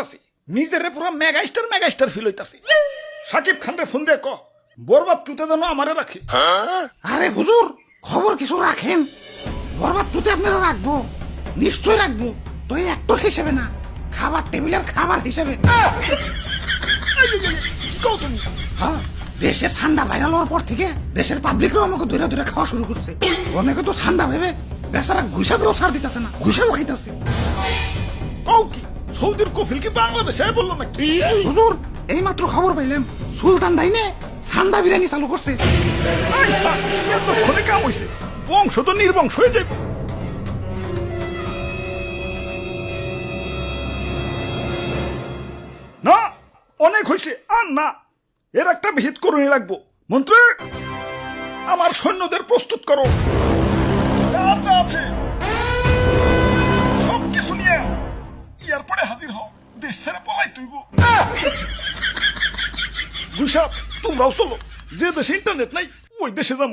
লাগতাছে নিজের পুরো mega star mega star feel হইতাছে। সাকিব খান রে ফোন দিয়ে ক, বরবাদ টুতে যেন আমারে রাখে। আরে হুজুর, খবর কিছু রাখেন? বরবাদ টুতে আপনারা রাখব? নিশ্চয় রাখব তো এই অ্যাক্টর হিসেবে না, খাবার টেবিলের খাবার হিসেবে। কি হ্যাঁ দেশে ঠান্ডা ভাইরাল হওয়ার পর থেকে দেশের পাবলিকরাও আমাকে ধরে ধরে খাওয়া শুরু করছে। অনেকে তো ঠান্ডা ভেবে বেচারা ঘুষাগুলো ছাড় দিতেছে না ঘুষাও খাইতেছে কও কি? সৌদির কফিল কি বাংলাদেশে বলল নাকি? হুজুর এই মাত্র খবর পাইলাম। সুলতান ডাইনে ঠান্ডা বিরিয়ানি চালু করছে। এতক্ষণে কাম হইছে। বংশ তো নির্বংশ হয়ে যাবে না অনেক হয়েছে আর না এর একটা ভিত করুনি লাগবো। মন্ত্রী আমার সৈন্যদের প্রস্তুত করো। যা যা আছে। দেশ ছেড়ে পলাই তুইব। গুইসাপ তোমরাও চলো। যে দেশে ইন্টারনেট নাই ওই দেশে যাব